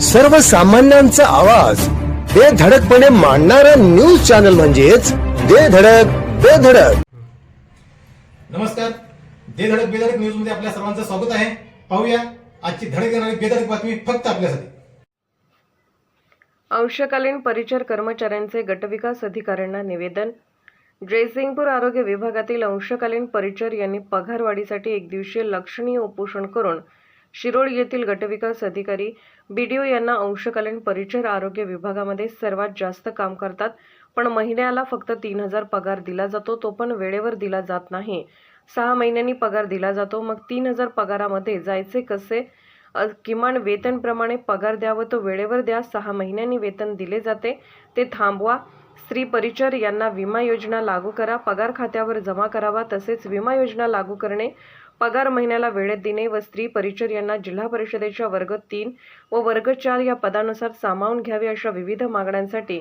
सर्वसामान्यांचा आवाज. बेधडकपणे मांडणारा न्यूज चॅनल म्हणजेच बेधडक बेधडक नमस्कार. दे धडक बेधडक न्यूजमध्ये आपल्या सर्वांचं स्वागत आहे. पाहूया आजची धडक येणारी बेधडक बातमी फक्त आपल्यासाठी. अंशकालीन परिचर कर्मचाऱ्यांचे गटविकास अधिकाऱ्यांना निवेदन. जयसिंगपूर आरोग्य विभागातील अंशकालीन परिचर यांनी पगारवाढीसाठी एक दिवसीय लक्षणीय उपोषण करून शिरोळ येथील गटविकास अधिकारी बीडीओ यांना अंशकालीन परिचर आरोग्य विभागामध्ये सर्वात जास्त काम करतात पण महिन्याला फक्त तीन हजार पगार दिला जातो तो पण वेळेवर दिला जात नाही. सहा महिन्यांनी पगार दिला जातो मग तीन हजार पगारामध्ये जायचे कसे? किमान वेतनप्रमाणे पगार द्यावं तो वेळेवर द्या सहा महिन्यांनी वेतन दिले जाते ते थांबवा. स्त्री परिचर यांना विमा योजना लागू करा पगार खात्यावर जमा करावा तसेच विमा योजना लागू करणे पगार महिन्याला वेळेत देणे व स्त्री परिचर यांना जिल्हा परिषदेच्या वर्ग तीन व वर्ग चार या पदानुसार सामावून घ्यावे अशा विविध मागण्यांसाठी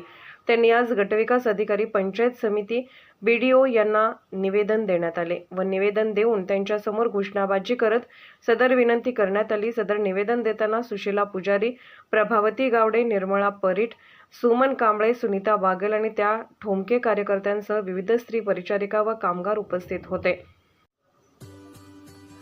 त्यांनी आज गटविकास अधिकारी पंचायत समिती बीडीओ यांना निवेदन देण्यात आले व निवेदन देऊन त्यांच्यासमोर घोषणाबाजी करत सदर विनंती करण्यात आली. सदर निवेदन देताना सुशीला पुजारी प्रभावती गावडे निर्मळा परीट सुमन कांबळे सुनीता वाघेल आणि त्या ठोमके कार्यकर्त्यांसह विविध स्त्री परिचारिका व कामगार उपस्थित होते.